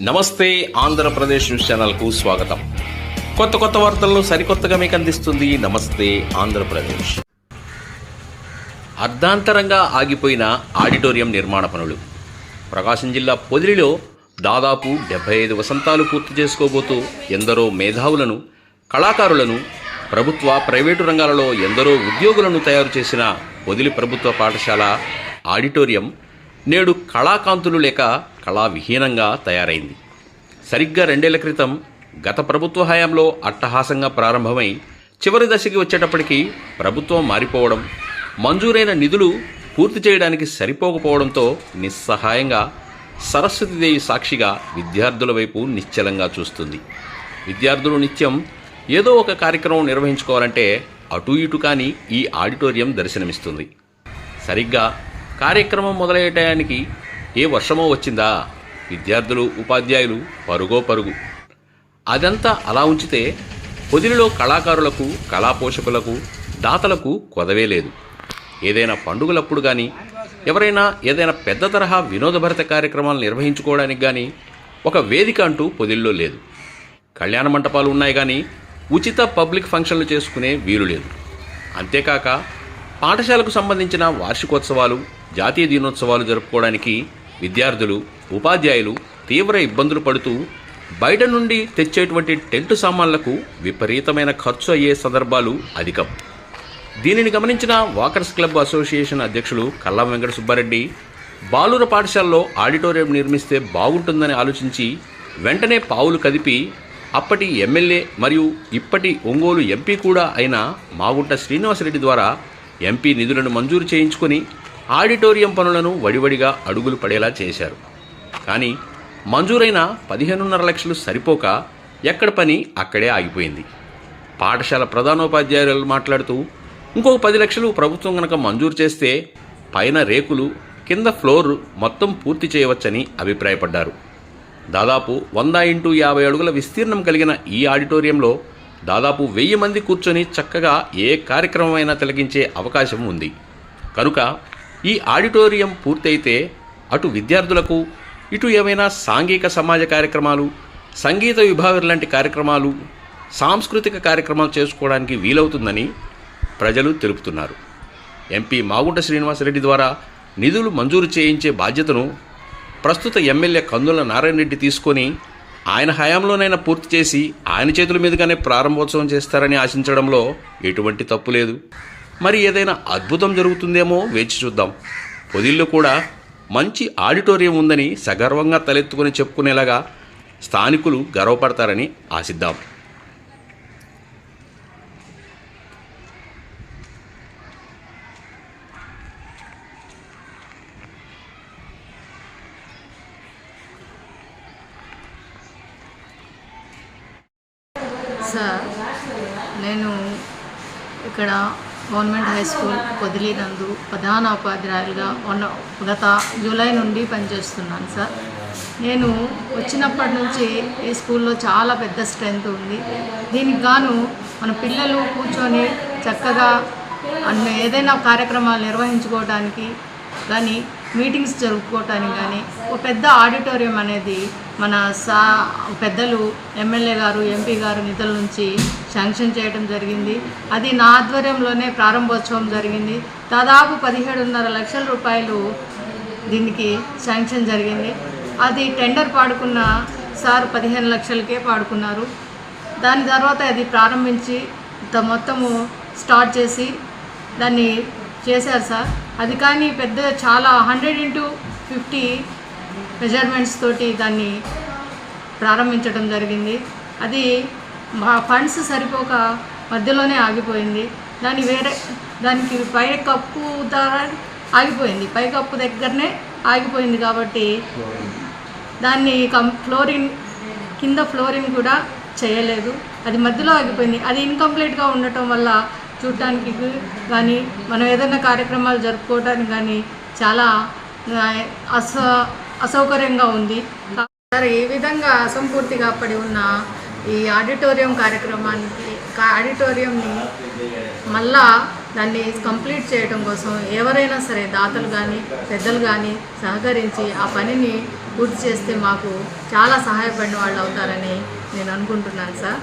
నమస్తే ఆంధ్రప్రదేశ్ న్యూస్ ఛానల్కు స్వాగతం. కొత్త కొత్త వార్తలను సరికొత్తగా మీకు అందిస్తుంది నమస్తే ఆంధ్రప్రదేశ్. అర్ధాంతరంగా ఆగిపోయిన ఆడిటోరియం నిర్మాణ పనులు. ప్రకాశం జిల్లా పొదిలిలో దాదాపు డెబ్బై ఐదు వసంతాలు పూర్తి చేసుకోబోతూ ఎందరో మేధావులను కళాకారులను ప్రభుత్వ ప్రైవేటు రంగాలలో ఎందరో ఉద్యోగులను తయారు చేసిన పొదిలి ప్రభుత్వ పాఠశాల ఆడిటోరియం నేడు కళాకాంతులు లేక కళావిహీనంగా తయారైంది. సరిగ్గా రెండేళ్ళ క్రితం గత ప్రభుత్వ హయాంలో అట్టహాసంగా ప్రారంభమై చివరి దశకి వచ్చేటప్పటికి ప్రభుత్వం మారిపోవడం మంజూరైన నిధులు పూర్తి చేయడానికి సరిపోకపోవడంతో నిస్సహాయంగా సరస్వతీదేవి సాక్షిగా విద్యార్థుల వైపు నిశ్చలంగా చూస్తుంది. విద్యార్థులు నిత్యం ఏదో ఒక కార్యక్రమం నిర్వహించుకోవాలంటే అటు ఇటు కానీ ఈ ఆడిటోరియం దర్శనమిస్తుంది. సరిగ్గా కార్యక్రమం మొదలయ్యే టయానికి ఏ వర్షమో వచ్చిందా? విద్యార్థులు ఉపాధ్యాయులు పరుగో పరుగు. అదంతా అలా ఉంచితే పొదిలిలో కళాకారులకు కళా పోషకులకు దాతలకు కొదవే లేదు. ఏదైనా పండుగలప్పుడు కానీ ఎవరైనా ఏదైనా పెద్ద తరహా వినోదభరిత కార్యక్రమాలు నిర్వహించుకోవడానికి కానీ ఒక వేదిక అంటూ పొదిల్లో లేదు. కళ్యాణ మంటపాలు ఉన్నాయి కానీ ఉచిత పబ్లిక్ ఫంక్షన్లు చేసుకునే వీలు లేదు. అంతేకాక పాఠశాలకు సంబంధించిన వార్షికోత్సవాలు జాతీయ దినోత్సవాలు జరుపుకోవడానికి విద్యార్థులు ఉపాధ్యాయులు తీవ్ర ఇబ్బందులు పడుతూ బయట నుండి తెచ్చేటువంటి టెంటు సామాన్లకు విపరీతమైన ఖర్చు అయ్యే సందర్భాలు అధికం. దీనిని గమనించిన వాకర్స్ క్లబ్ అసోసియేషన్ అధ్యక్షులు కల్లం వెంకట సుబ్బారెడ్డి బాలుర పాఠశాలలో ఆడిటోరియం నిర్మిస్తే బాగుంటుందని ఆలోచించి వెంటనే పావులు కదిపి అప్పటి ఎమ్మెల్యే మరియు ఇప్పటి ఒంగోలు ఎంపీ కూడా అయిన మాగుంట శ్రీనివాసరెడ్డి ద్వారా ఎంపీ నిధులను మంజూరు చేయించుకొని ఆడిటోరియం పనులను వడివడిగా అడుగులు పడేలా చేశారు. కానీ మంజూరైన పదిహేనున్నర లక్షలు సరిపోక ఎక్కడ పని అక్కడే ఆగిపోయింది. పాఠశాల ప్రధానోపాధ్యాయులు మాట్లాడుతూ ఇంకొక పది లక్షలు ప్రభుత్వం కనుక మంజూరు చేస్తే పైన రేకులు కింద ఫ్లోర్ మొత్తం పూర్తి చేయవచ్చని అభిప్రాయపడ్డారు. దాదాపు వంద ఇంటూ యాభై అడుగుల విస్తీర్ణం కలిగిన ఈ ఆడిటోరియంలో దాదాపు వెయ్యి మంది కూర్చొని చక్కగా ఏ కార్యక్రమమైనా తిలకించే అవకాశం ఉంది. కనుక ఈ ఆడిటోరియం పూర్తయితే అటు విద్యార్థులకు ఇటు ఏమైనా సాంఘిక సమాజ కార్యక్రమాలు సంగీత విభాగం లాంటి కార్యక్రమాలు సాంస్కృతిక కార్యక్రమాలు చేసుకోవడానికి వీలవుతుందని ప్రజలు తెలుపుతున్నారు. ఎంపీ మాగుంట శ్రీనివాసరెడ్డి ద్వారా నిధులు మంజూరు చేయించే బాధ్యతను ప్రస్తుత ఎమ్మెల్యే కందుల నారాయణ రెడ్డి తీసుకొని ఆయన హయాంలోనైనా పూర్తి చేసి ఆయన చేతుల మీదుగానే ప్రారంభోత్సవం చేస్తారని ఆశించడంలో ఎటువంటి తప్పు లేదు. మరి ఏదైనా అద్భుతం జరుగుతుందేమో వేచి చూద్దాం. పొదిల్లో కూడా మంచి ఆడిటోరియం ఉందని సగర్వంగా తలెత్తుకొని చెప్పుకునేలాగా స్థానికులు గర్వపడతారని ఆశిద్దాం. సార్ నేను ఇక్కడ గవర్నమెంట్ హై స్కూల్ పొదిలి నందు ప్రధాన ఉపాధ్యాయులుగా ఉన్న గత జూలై నుండి పనిచేస్తున్నాను సార్. నేను వచ్చినప్పటి నుంచి ఈ స్కూల్లో చాలా పెద్ద స్ట్రెంత్ ఉంది. దీనికి గాను మన పిల్లలు కూర్చొని చక్కగా అన్న ఏదైనా కార్యక్రమాలు నిర్వహించుకోవడానికి కానీ మీటింగ్స్ జరుపుకోవటానికి కానీ ఒక పెద్ద ఆడిటోరియం అనేది మన సా పెద్దలు ఎమ్మెల్యే గారు ఎంపీ గారు నిధుల నుంచి శాంక్షన్ చేయడం జరిగింది. అది నా ఆధ్వర్యంలోనే ప్రారంభోత్సవం జరిగింది. దాదాపు పదిహేడున్నర లక్షల రూపాయలు దీనికి శాంక్షన్ జరిగింది. అది టెండర్ పాడుకున్న సార్ పదిహేను లక్షలకే పాడుకున్నారు. దాని తర్వాత అది ప్రారంభించి మొత్తము స్టార్ట్ చేసి దాన్ని చేశారు సార్. అది కానీ పెద్ద చాలా హండ్రెడ్ ఇంటూ ఫిఫ్టీ మెజర్మెంట్స్ తోటి దాన్ని ప్రారంభించడం జరిగింది. అది మా ఫండ్స్ సరిపోక మధ్యలోనే ఆగిపోయింది. దాని వేరే దానికి పై కప్పు ద్వారా ఆగిపోయింది. పై కప్పు దగ్గరనే ఆగిపోయింది కాబట్టి దాన్ని కం ఫ్లోరింగ్ కింద ఫ్లోరింగ్ కూడా చేయలేదు. అది మధ్యలో ఆగిపోయింది. అది ఇన్కంప్లీట్గా ఉండటం వల్ల చూడటానికి కానీ మనం ఏదైనా కార్యక్రమాలు జరుపుకోవడానికి కానీ చాలా అస అసౌకర్యంగా ఉంది. సరే ఈ విధంగా అసంపూర్తిగా పడి ఉన్న ఈ ఆడిటోరియం కార్యక్రమానికి ఆడిటోరియంని మళ్ళా దాన్ని కంప్లీట్ చేయడం కోసం ఎవరైనా సరే దాతలు కానీ పెద్దలు కానీ సహకరించి ఆ పనిని పూర్తి చేస్తే మాకు చాలా సహాయపడిన వాళ్ళు అవుతారని నేను అనుకుంటున్నాను సార్.